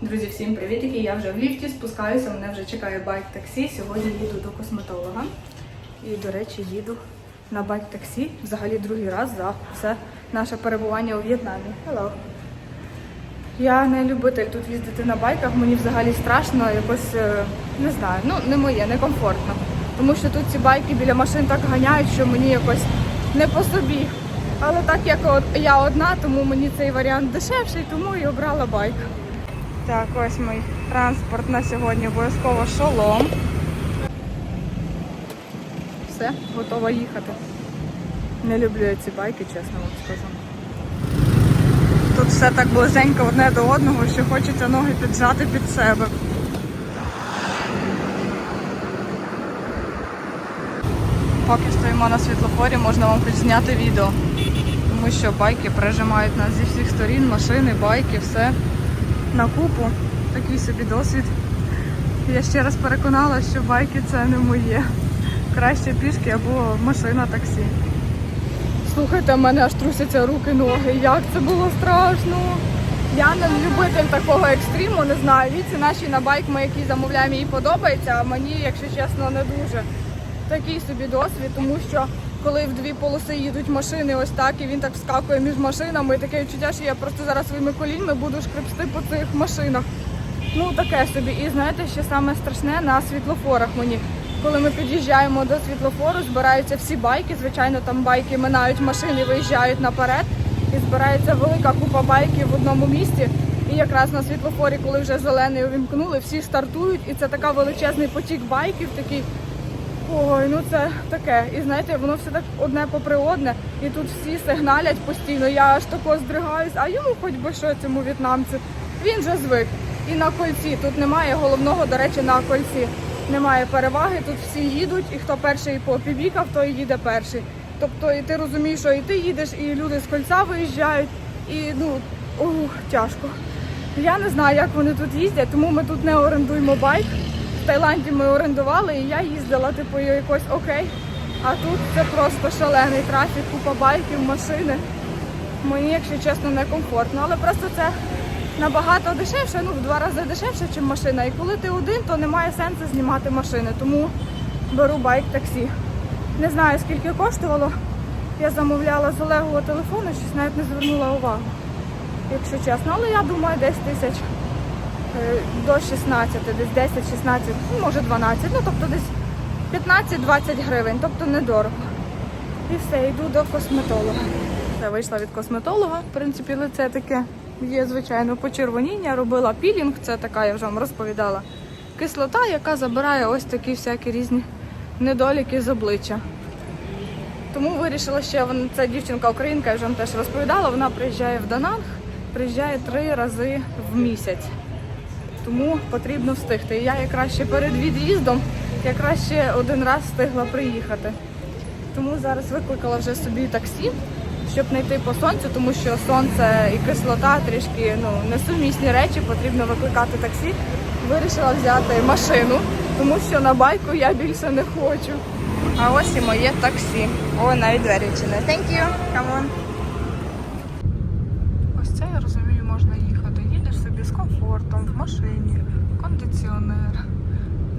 Друзі, всім привітики! Я вже в ліфті спускаюся, мене вже чекає байк-таксі. Сьогодні їду до косметолога. І, до речі, їду на байк-таксі. Взагалі другий раз за все наше перебування у В'єтнамі. Hello. Я не любитель тут їздити на байках, мені взагалі страшно, якось е, не знаю, ну не моє, не комфортно. Тому що тут ці байки біля машин так ганяють, що мені якось не по собі. Але так як я одна, тому мені цей варіант дешевший, тому і обрала байк. Так, ось мій транспорт на сьогодні обов'язково шолом. Все, готова їхати. Не люблю я ці байки, чесно вам скажу. Тут все так близенько одне до одного, що хочеться ноги піджати під себе. Поки стоїмо на світлофорі, можна вам хоч зняти відео. Тому що байки прижимають нас зі всіх сторін, машини, байки, все на купу. Такий собі досвід. Я ще раз переконала, що байки це не моє. Краще пішки або машина таксі. Слухайте, в мене аж трусяться руки, ноги. Як це було страшно. Я не любитель такого екстриму, не знаю. Віці наші на байк, ми який замовляємо, їй подобається, а мені, якщо чесно, не дуже. Такий собі досвід, тому що коли в дві полоси їдуть машини, ось так, і він так вскакує між машинами, і таке відчуття, що я просто зараз своїми коліньми буду шкребсти по цих машинах. Ну таке собі. І знаєте, що саме страшне на світлофорах мені. Коли ми під'їжджаємо до світлофору, збираються всі байки. Звичайно, там байки минають машини, виїжджають наперед. І збирається велика купа байків в одному місці. І якраз на світлофорі, коли вже зелений увімкнули, всі стартують, і це така величезний потік байків, такий. Ой, ну це таке. І знаєте, воно все так одне попри одне, і тут всі сигналять постійно. Я аж тако здригаюсь, а йому хоч би що цьому в'єтнамцю. Він же звик. І на кольці. Тут немає головного, до речі, на кольці. Немає переваги, тут всі їдуть, і хто перший попібікав, той їде перший. Тобто, і ти розумієш, що і ти їдеш, і люди з кольця виїжджають, і ну ух, тяжко. Я не знаю, як вони тут їздять, тому ми тут не орендуємо байк. В Таїланді ми орендували, і я їздила, типу, якось окей. А тут це просто шалений трафік, купа байків, машини. Мені, якщо чесно, не комфортно. Але просто це набагато дешевше, ну в два рази дешевше, ніж машина. І коли ти один, то немає сенсу знімати машини. Тому беру байк таксі. Не знаю, скільки коштувало. Я замовляла з Олегового телефону, щось навіть не звернула увагу, якщо чесно. Але я думаю, десь тисяч до 16, десь 10-16, ну, може 12, ну тобто десь 15-20 гривень, тобто недорого. І все, йду до косметолога. Я вийшла від косметолога. В принципі, лице таке є, звичайно, почервоніння. Робила пілінг, це така, я вже вам розповідала, кислота, яка забирає ось такі всякі різні недоліки з обличчя. Тому вирішила ще, вон- це дівчинка українка, я вже вам теж розповідала, вона приїжджає в Дананг, приїжджає три рази в місяць. Тому потрібно встигти. Я якраз ще перед від'їздом якраз ще один раз встигла приїхати. Тому зараз викликала вже собі таксі, щоб не йти по сонцю, тому що сонце і кислота трішки ну, несумісні речі, потрібно викликати таксі. Вирішила взяти машину, тому що на байку я більше не хочу. А ось і моє таксі. О, навіть двері відчинили. Thank you. Come on. Це я розумію, можна їхати. Їдеш собі з комфортом, в машині, кондиціонер.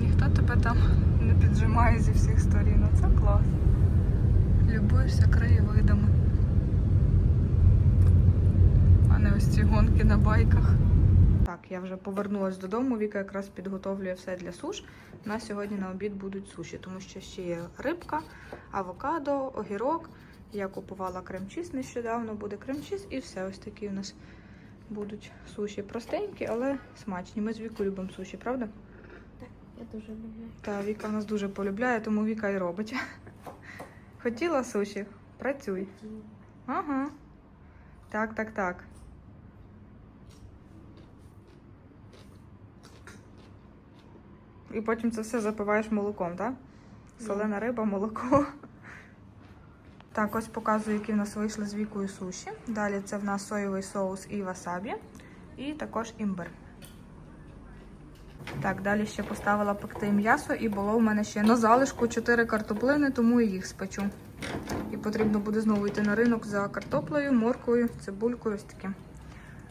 Ніхто тебе там не піджимає зі всіх сторін. Це клас. Любуєшся краєвидами. А не ось ці гонки на байках. Так, я вже повернулася додому. Віка якраз підготовлює все для суш. У нас сьогодні на обід будуть суші, тому що ще є рибка, авокадо, огірок. Я купувала крем-чіз нещодавно, буде крем-чіз і все. Ось такі у нас будуть суші. Простенькі, але смачні. Ми з Віку любимо суші, правда? Так, Я дуже люблю. Та Віка в нас дуже полюбляє, тому Віка і робить. Хотіла суші? Працюй. Ага. Так, так, так. І потім це все запиваєш молоком, так? Солена риба, молоко. Так, ось показую, які в нас вийшли з вікою суші. Далі це в нас соєвий соус і васабі, і також імбир. Так, далі ще поставила пекти м'ясо, і було в мене ще на залишку 4 картоплини, тому і їх спечу. І потрібно буде знову йти на ринок за картоплею, морквою, цибулькою, ось таке.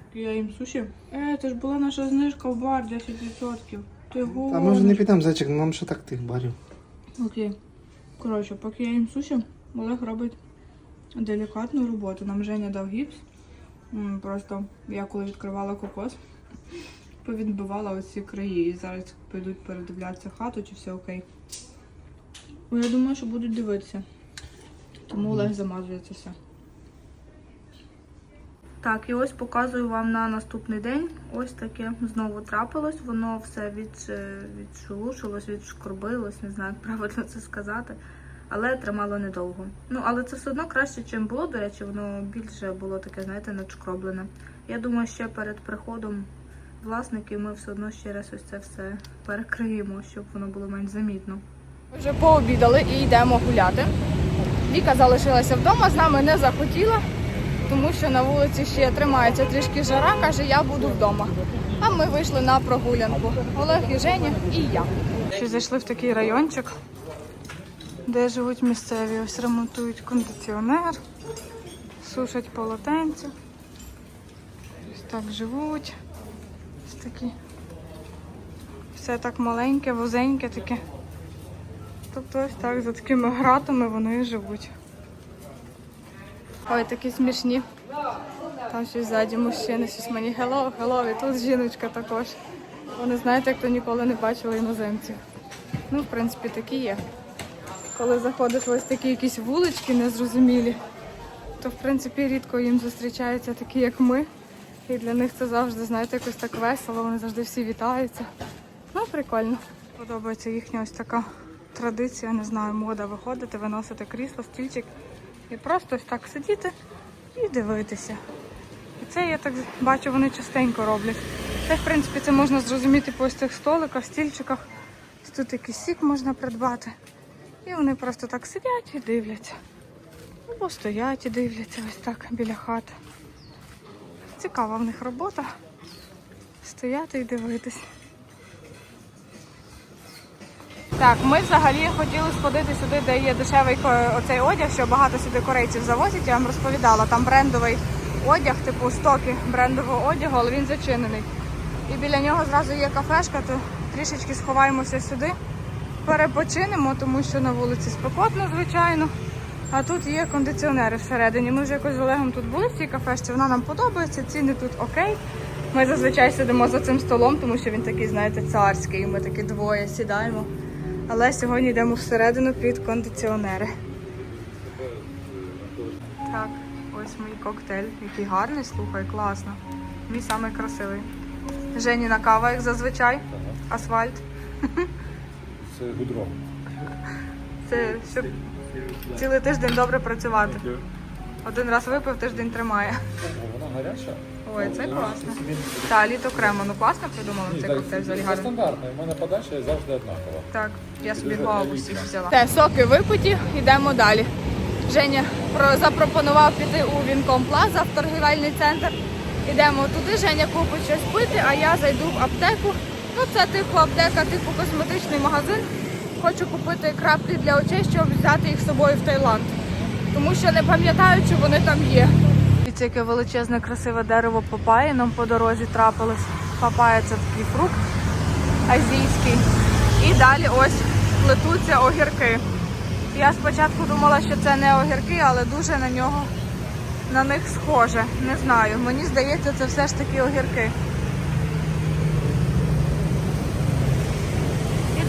поки я їм суші. Е, це ж була наша знижка в бар 10%. Ти Та гониш. ми вже не підемо, зайчик, нам ще так тих барів. Окей. Коротше, поки я їм суші, Олег робить делікатну роботу. Нам Женя дав гіпс. Просто я коли відкривала кокос, повідбивала оці краї. І зараз підуть передивлятися хату, чи все окей. Ну, Я думаю, що будуть дивитися. Тому Олег замазує це все. Так, і ось показую вам на наступний день. Ось таке знову трапилось. Воно все від, е, відшелушилось, відшкорбилось, не знаю, як правильно це сказати. Але тримало недовго. Ну, але це все одно краще, ніж було, до речі, воно більше було таке, знаєте, надшкроблене. Я думаю, ще перед приходом власників ми все одно ще раз ось це все перекриємо, щоб воно було менш замітно. Вже пообідали і йдемо гуляти. Віка залишилася вдома, з нами не захотіла тому що на вулиці ще тримається трішки жара, каже, я буду вдома. А ми вийшли на прогулянку. Олег і Женя і я. Ще зайшли в такий райончик, де живуть місцеві. Ось ремонтують кондиціонер, сушать полотенця. Ось так живуть. Ось такі. Все так маленьке, вузеньке таке. Тобто ось так за такими гратами вони і живуть. Ой, такі смішні. Там щось ззаді мужчини, щось мені хеллоу, хеллоу, і тут жіночка також. Вони знаєте, як то ніколи не бачили іноземців. Ну, в принципі, такі є. Коли заходиш в ось такі якісь вулички незрозумілі, то в принципі рідко їм зустрічаються такі, як ми. І для них це завжди, знаєте, якось так весело, вони завжди всі вітаються. Ну, прикольно. Подобається їхня ось така традиція, не знаю, мода виходити, виносити крісло, стільчик і просто ось так сидіти і дивитися. І це я так бачу, вони частенько роблять. Це, в принципі, це можна зрозуміти по ось цих столиках, стільчиках. Тут якийсь сік можна придбати. І вони просто так сидять і дивляться. Або стоять і дивляться ось так біля хати. Цікава в них робота. Стояти і дивитись. Так, ми взагалі хотіли сходити сюди, де є дешевий оцей одяг, що багато сюди корейців завозять. Я вам розповідала, там брендовий одяг, типу стоки брендового одягу, але він зачинений. І біля нього зразу є кафешка, то трішечки сховаємося сюди, перепочинемо, тому що на вулиці спекотно, звичайно. А тут є кондиціонери всередині. Ми вже якось з Олегом тут були в цій кафешці, вона нам подобається, ціни тут окей. Ми зазвичай сидимо за цим столом, тому що він такий, знаєте, царський. і Ми такі двоє сідаємо. Але сьогодні йдемо всередину під кондиціонери. Так, ось мій коктейль, який гарний, слухай, класно. Мій самий красивий. Женіна кава, як зазвичай. Асфальт. Це гудро. Це щоб цілий тиждень добре працювати. Один раз випив, тиждень тримає. Вона гаряча. Ой, це класно. Та, літо кремо. Ну класно придумали цей коктейль взагалі Це стандартно. У мене подача завжди однакова. Так, я собі голову всіх взяла. Те, соки випиті, йдемо далі. Женя про- запропонував піти у Вінком Плаза в торгівельний центр. Йдемо туди, Женя купить щось пити, а я зайду в аптеку. Ну, це типу аптека, типу косметичний магазин. Хочу купити краплі для очей, щоб взяти їх з собою в Таїланд. Тому що не пам'ятаю, чи вони там є. Дивіться, яке величезне красиве дерево папаї нам по дорозі трапилось. Папая це такий фрукт азійський. І далі ось плетуться огірки. Я спочатку думала, що це не огірки, але дуже на нього на них схоже. Не знаю. Мені здається, це все ж таки огірки.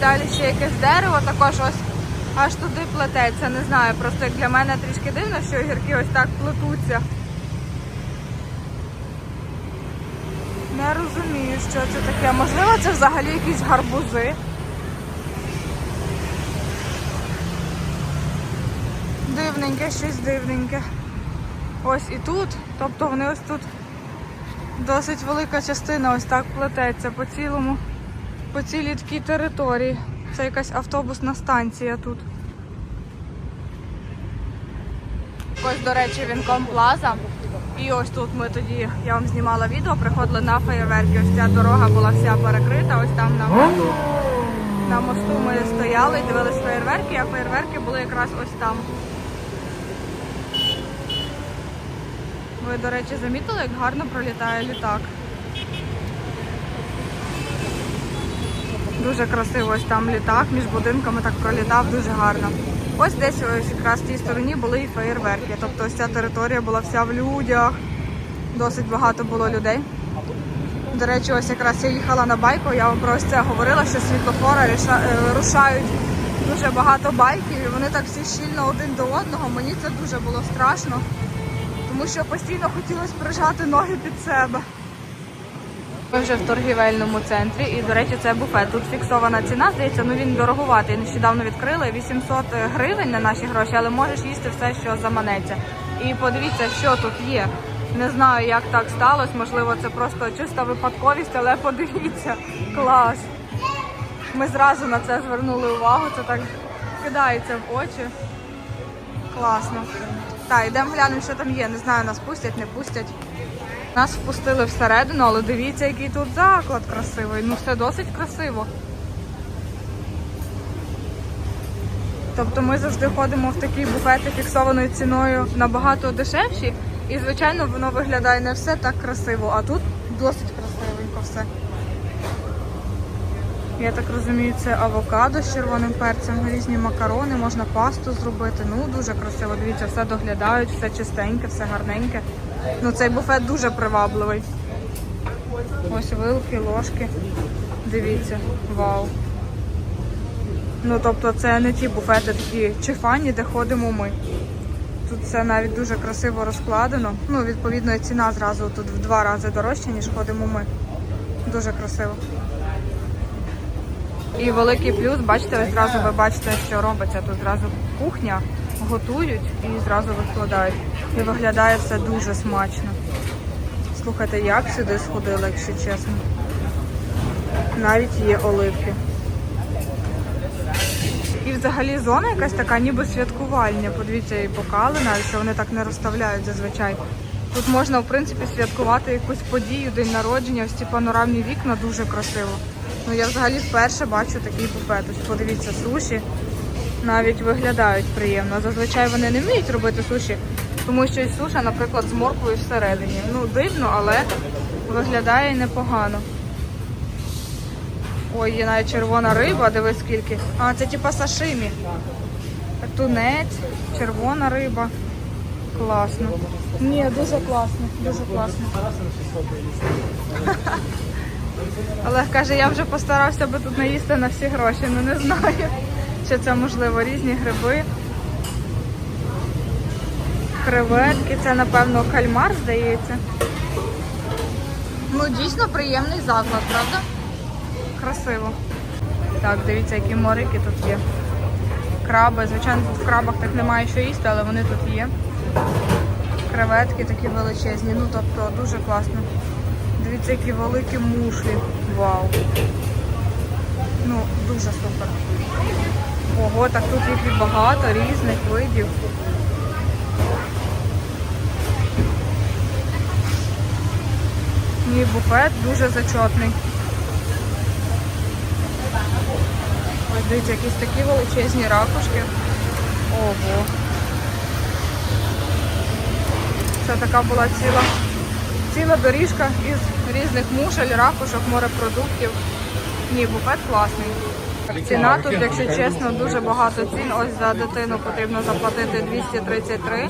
Далі ще якесь дерево, також ось аж туди плететься. Не знаю, просто як для мене трішки дивно, що огірки ось так плетуться. Не розумію, що це таке. Можливо, це взагалі якісь гарбузи. Дивненьке, щось дивненьке. Ось і тут, тобто вони ось тут досить велика частина ось так плететься по цілому, по цілій такій території. Це якась автобусна станція тут. Ось, до речі, Вінком Плаза. І ось тут ми тоді, я вам знімала відео, приходили на феєрверки. Ось ця дорога була вся перекрита, ось там на мосту. На мосту ми стояли і дивились феєрверки, а феєрверки були якраз ось там. Ви, до речі, замітили, як гарно пролітає літак? Дуже красиво ось там літак між будинками так пролітав, дуже гарно. Ось десь ось якраз в тій стороні були і феєрверки. Тобто ось ця територія була вся в людях. Досить багато було людей. До речі, ось якраз я їхала на байку, я вам про ось це говорила, що світлофора е, рушають дуже багато байків, і вони так всі щільно один до одного. Мені це дуже було страшно, тому що постійно хотілося прижати ноги під себе. Ми вже в торгівельному центрі, і, до речі, це буфет. Тут фіксована ціна, здається, ну він дороговатий. Нещодавно відкрили 800 гривень на наші гроші, але можеш їсти все, що заманеться. І подивіться, що тут є. Не знаю, як так сталося. Можливо, це просто чиста випадковість, але подивіться, клас. Ми зразу на це звернули увагу. Це так кидається в очі. Класно. Так, йдемо глянемо, що там є. Не знаю, нас пустять, не пустять. Нас впустили всередину, але дивіться, який тут заклад красивий. Ну, все досить красиво. Тобто ми завжди ходимо в такі буфети фіксованою ціною набагато дешевші. І, звичайно, воно виглядає не все так красиво, а тут досить красивенько все. Я так розумію, це авокадо з червоним перцем, різні макарони, можна пасту зробити. Ну, дуже красиво. Дивіться, все доглядають, все чистеньке, все гарненьке. Ну, цей буфет дуже привабливий. Ось вилки, ложки. Дивіться, вау. Ну, тобто, це не ті буфети такі чифані, де ходимо ми. Тут все навіть дуже красиво розкладено. Ну, відповідно, і ціна зразу тут в два рази дорожча, ніж ходимо ми. Дуже красиво. І великий плюс, бачите, ось зразу ви бачите, що робиться. Тут зразу кухня, готують і зразу викладають. І виглядає все дуже смачно. Слухайте, як сюди сходила, якщо чесно. Навіть є оливки. І взагалі зона якась така, ніби святкувальня. Подивіться, і бокали навіть, що вони так не розставляють зазвичай. Тут можна, в принципі, святкувати якусь подію, день народження, ось ці панорамні вікна дуже красиво. Ну я взагалі вперше бачу такий буфет. Ось подивіться, суші навіть виглядають приємно. Зазвичай вони не вміють робити суші, тому що і суша, наприклад, з морквою всередині. Ну, дивно, але виглядає непогано. Ой, є навіть червона риба, дивись скільки. А, це типа сашимі. Тунець, червона риба. Класно. Ні, дуже класно, дуже класно. Олег каже, я вже постарався би тут наїсти на всі гроші, ну не знаю, чи це можливо різні гриби. Креветки, це напевно кальмар, здається. Ну, дійсно приємний заклад, правда? Красиво. Так, дивіться, які морики тут є. Краби. Звичайно, тут в крабах так немає що їсти, але вони тут є. Креветки такі величезні. Ну, тобто дуже класно. Дивіться, які великі мушлі. Вау. Ну, дуже супер. Ого, так тут їх і багато різних видів. Мій буфет дуже зачетний. Ось дивіться, якісь такі величезні ракушки. Ого. Це така була ціла, ціла доріжка із різних мушель, ракушок, морепродуктів. Ні, буфет класний. Ціна тут, якщо чесно, дуже багато цін. Ось за дитину потрібно заплатити 233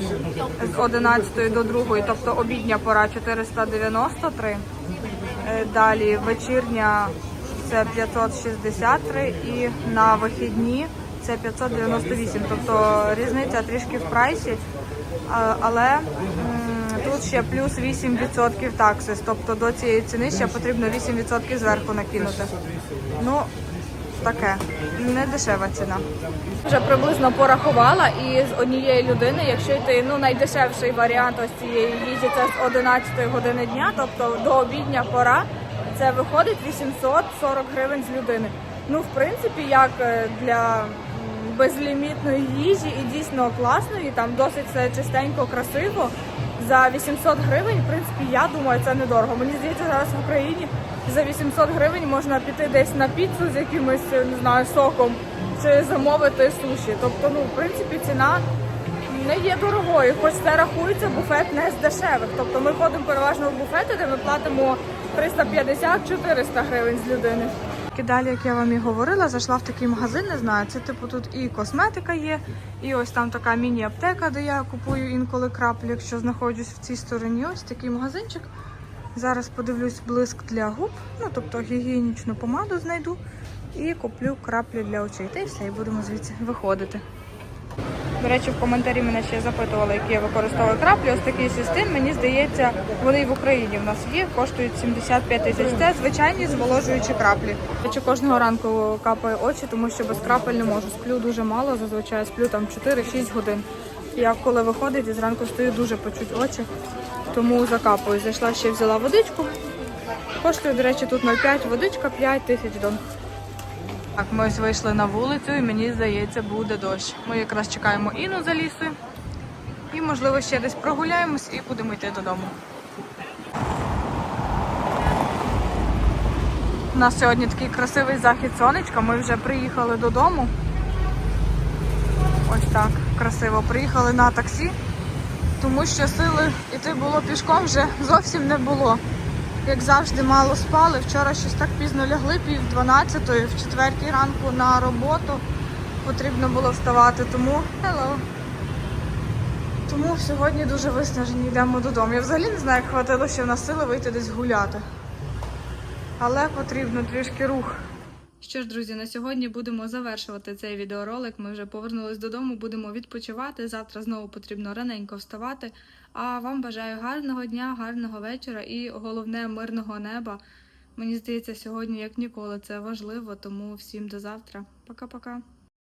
з 11 до 2, тобто обідня пора 493. Е, Далі вечірня це 563 і на вихідні це 598. Тобто різниця трішки в прайсі, але тут ще плюс 8% таксис. Тобто до цієї ціни ще потрібно 8% зверху накинути. Ну, таке, не дешева ціна. Вже приблизно порахувала і з однієї людини, якщо йти ну найдешевший варіант ось цієї їжі, це з 11 години дня, тобто до обідня пора, це виходить 840 гривень з людини. Ну, в принципі, як е, для безлімітної їжі і дійсно класної, там досить все чистенько, красиво. За 800 гривень, в принципі, я думаю, це недорого. Мені здається, зараз в Україні за 800 гривень можна піти десь на піцу з якимось, не знаю, соком чи замовити суші. Тобто, ну, в принципі, ціна не є дорогою, хоч це рахується буфет не з дешевих. Тобто ми ходимо переважно в буфети, де ми платимо 350-400 гривень з людини. І далі, як я вам і говорила, зайшла в такий магазин, не знаю. Це типу тут і косметика є, і ось там така міні-аптека, де я купую інколи краплі, якщо знаходжусь в цій стороні. Ось такий магазинчик. Зараз подивлюсь блиск для губ, ну тобто гігієнічну помаду знайду і куплю краплі для очей. Та й все, і будемо звідси виходити. До речі, в коментарі мене ще запитували, які я використовую краплі. Ось такий систем, мені здається, вони і в Україні в нас є, коштують 75 тисяч. Це звичайні зволожуючі краплі. Я чи кожного ранку капаю очі, тому що без крапель не можу. Сплю дуже мало, зазвичай сплю там 4-6 годин. Я коли виходить і зранку стою дуже почуть очі, тому закапую. Зайшла ще взяла водичку. Коштує, до речі, тут 0,5, водичка 5 тисяч дон. Так, ми ось вийшли на вулицю і мені здається, буде дощ. Ми якраз чекаємо Іну за лісою. І, можливо, ще десь прогуляємось і будемо йти додому. У нас сьогодні такий красивий захід сонечка. Ми вже приїхали додому. Ось так, красиво. Приїхали на таксі, тому що сили йти було пішком вже зовсім не було. Як завжди, мало спали. Вчора щось так пізно лягли, пів дванадцятої, в четвертій ранку на роботу потрібно було вставати. Тому hello. Тому сьогодні дуже виснажені йдемо додому. Я взагалі не знаю, як хватило ще в нас сили вийти десь гуляти. Але потрібно трішки рух. Що ж, друзі, на сьогодні будемо завершувати цей відеоролик. Ми вже повернулись додому, будемо відпочивати. Завтра знову потрібно раненько вставати. А вам бажаю гарного дня, гарного вечора і головне мирного неба. Мені здається, сьогодні як ніколи це важливо, тому всім до завтра. Пока-пока.